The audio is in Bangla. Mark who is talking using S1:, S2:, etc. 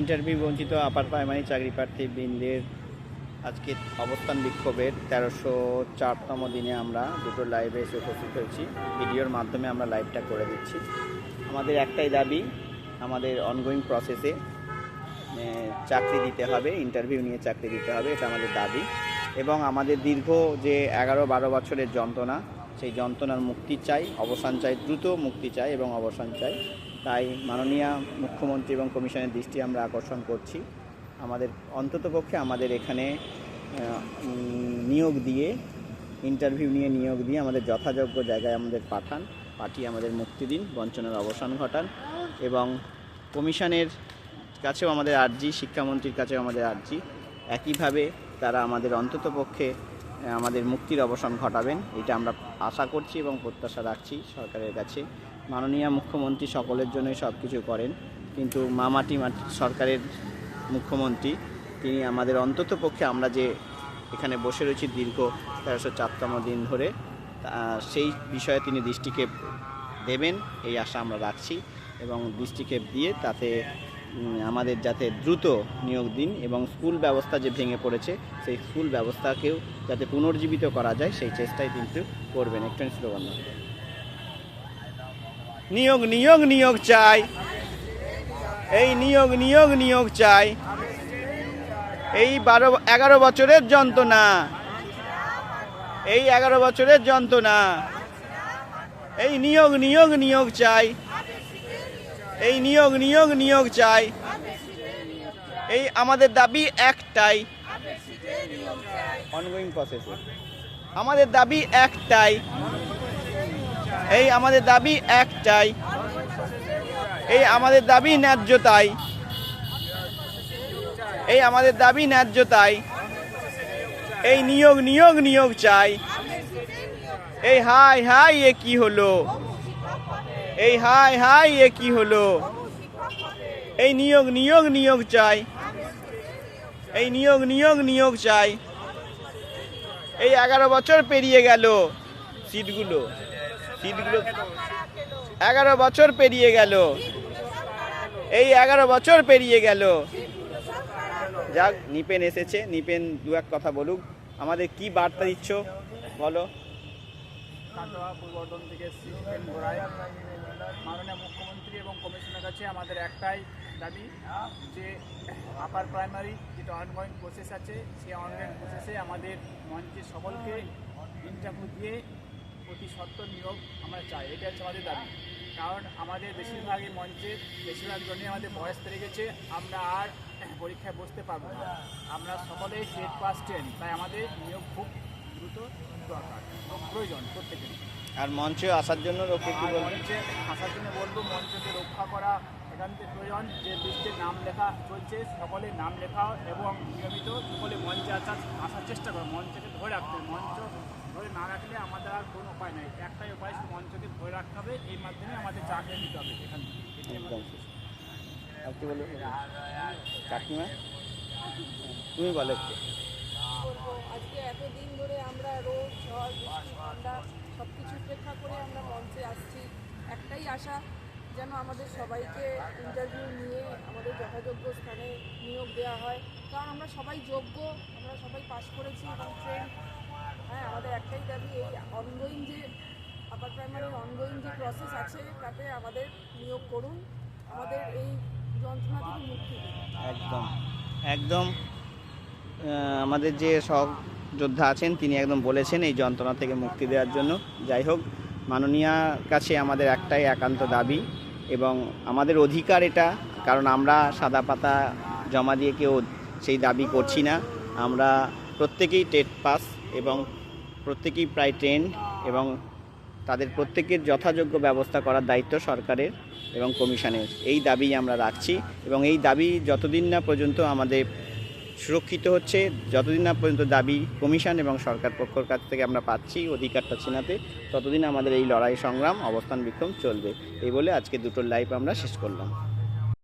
S1: ইন্টারভিউ বঞ্চিত আপার প্রাইমারি চাকরি প্রার্থী বৃন্দের আজকে অবস্থান বিক্ষোভের তেরোশো চারতম দিনে আমরা দুটো লাইভে এসে উপস্থিত হয়েছি। ভিডিওর মাধ্যমে আমরা লাইভটা করে দিচ্ছি। আমাদের একটাই দাবি, আমাদের অনগোয়িং প্রসেসে চাকরি দিতে হবে ইন্টারভিউ নিয়ে চাকরি দিতে হবে, এটা আমাদের দাবি। এবং আমাদের দীর্ঘ যে এগারো বারো বছরের যন্ত্রণা, সেই যন্ত্রণার মুক্তি চাই, অবসান চাই, দ্রুত মুক্তি চাই এবং অবসান চাই। তাই মাননীয় মুখ্যমন্ত্রী এবং কমিশনের দৃষ্টি আমরা আকর্ষণ করছি। আমাদের অন্ততপক্ষে আমাদের এখানে নিয়োগ দিয়ে ইন্টারভিউ নিয়ে নিয়োগ দিয়ে আমাদের যথাযোগ্য জায়গায় আমাদের পাঠান পাঠিয়ে আমাদের মুক্তি দিন বঞ্চনার অবসান ঘটান এবং কমিশনের কাছেও আমাদের আর্জি শিক্ষামন্ত্রীর কাছেও আমাদের আর্জি। একইভাবে তারা আমাদের অন্ততপক্ষে আহ, আমাদের মুক্তির অবসান ঘটাবেন এটা আমরা আশা করছি এবং প্রত্যাশা রাখছি সরকারের কাছে। মাননীয় মুখ্যমন্ত্রী সকলের জন্যই সব কিছু করেন কিন্তু মামাটি মাটি সরকারের মুখ্যমন্ত্রী, তিনি আমাদের অন্ততপক্ষে আমরা যে এখানে বসে রয়েছি দীর্ঘ তেরোশো চারতম দিন ধরে সেই বিষয়ে তিনি দৃষ্টিক্ষেপ দেবেন, এই আশা আমরা রাখছি এবং দৃষ্টিক্ষেপ দিয়ে তাতে আমাদের যাতে দ্রুত নিয়োগ দিন এবং স্কুল ব্যবস্থা যে ভেঙে পড়েছে, সেই স্কুল ব্যবস্থাকেও যাতে পুনর্জীবিত করা যায়, সেই চেষ্টাই কিন্তু করবেন একটু স্লোগান। নিয়োগ নিয়োগ নিয়োগ চাই। এই নিয়োগ নিয়োগ নিয়োগ চাই। এই বারো, এগারো বছরের যন্ত্রণা। এই এগারো বছরের যন্ত্রণা। এই নিয়োগ নিয়োগ নিয়োগ চাই। এই নিয়োগ নিয়োগ নিয়োগ চাই। এই আমাদের দাবি একটাই। অনগোয়িং আমাদের দাবি একটাই। এই আমাদের দাবি একটাই। এই আমাদের দাবি ন্যায্যতাই। এই আমাদের দাবি ন্যায্যতাই। এই নিয়োগ নিয়োগ নিয়োগ চাই। এই হাই হাই, এ কি হলো? এই হাই হাই, এ কি হলো? এই নিয়োগ নিয়োগ নিয়োগ চাই। এই নিয়োগ নিয়োগ নিয়োগ চাই। এই এগারো বছর পেরিয়ে গেল সিটগুলো। সিটগুলো এগারো বছর পেরিয়ে গেল। এই এগারো বছর পেরিয়ে গেল। যাক, নিপেন এসেছে। নিপেন দু এক কথা বলুক। আমাদের কি বার্তা দিচ্ছ? বলো।
S2: থেকে এসেছি মুখ্যমন্ত্রী এবং কমিশনের কাছে আমাদের একটাই দাবি, যে আপার প্রাইমারি যেটা অনগোয়িং প্রসেস আছে, সেই অনগোয়িং প্রসেসে আমাদের মঞ্চের সকলকে ইন্টারভিউ দিয়ে প্রতি সত্তর নিয়োগ আমরা চাই এটা হচ্ছে আমাদের দাবি। কারণ আমাদের বেশিরভাগই মঞ্চে বেশিরভাগ জনই আমাদের বয়স পেরে গেছে আমরা আর পরীক্ষায় বসতে পারব না। আমরা সকলেই টেট পাস টেন তাই আমাদের নিয়োগ খুব দ্রুত দরকার প্রয়োজন প্রত্যেকেরই।
S1: আর মঞ্চে আসার জন্য
S2: মঞ্চে আসার জন্য বলব মঞ্চকে রক্ষা করা একান্তে প্রয়োজন যে লিস্টে নাম লেখা চলছে সকলে নাম লেখা এবং নিয়মিত সকলে মঞ্চে আসার আসার চেষ্টা করো। মঞ্চকে ধরে রাখতে মঞ্চ ধরে না রাখলে আমাদের আর কোনো উপায় নাই। একটাই উপায় শুধু মঞ্চকে ধরে রাখতে হবে এই মাধ্যমে আমাদের চাকরি দিতে হবে এখান থেকে।
S1: কাকিমা? তুমি বলো
S3: আজকে এতদিন ধরে আমরা রোদ ঝড় বৃষ্টি ঠান্ডা সব কিছু উপেক্ষা করে আমরা মঞ্চে আসছি। একটাই আশা যেন আমাদের সবাইকে ইন্টারভিউ নিয়ে আমাদের যথাযোগ্য স্থানে নিয়োগ দেওয়া হয়। কারণ আমরা সবাই যোগ্য আমরা সবাই পাশ করেছি এবং ট্রেন একটাই দাবি এই অনগোয়িং যে আপার প্রাইমারির অনগোয়িং যে প্রসেস আছে, তাতে আমাদের নিয়োগ করুন। আমাদের এই যন্ত্রণা থেকে মুক্তি
S1: একদম। একদম আমাদের যে সহ যোদ্ধা আছেন, তিনি একদম বলেছেন এই যন্ত্রণা থেকে মুক্তি দেওয়ার জন্য। যাই হোক, মাননীয়া কাছে আমাদের একটাই একান্ত দাবি এবং আমাদের অধিকার এটা, কারণ আমরা সাদা পাতা জমা দিয়ে কেউ সেই দাবি করছি না। আমরা প্রত্যেকেই টেট পাস এবং প্রত্যেকেই প্রায় ট্রেন এবং তাদের প্রত্যেকের যথাযোগ্য ব্যবস্থা করার দায়িত্ব সরকারের এবং কমিশনের। এই দাবি আমরা রাখছি এবং এই দাবি যতদিন না পর্যন্ত আমাদের সুরক্ষিত হচ্ছে, যতদিন না পর্যন্ত দাবি কমিশন এবং সরকার পক্ষের কাছ থেকে আমরা পাচ্ছি অধিকারটা ছিনাতে ততদিন আমাদের এই লড়াই সংগ্রাম, অবস্থান বিক্ষোভ চলবে। এই বলে আজকে দুটো লাইভ আমরা শেষ করলাম।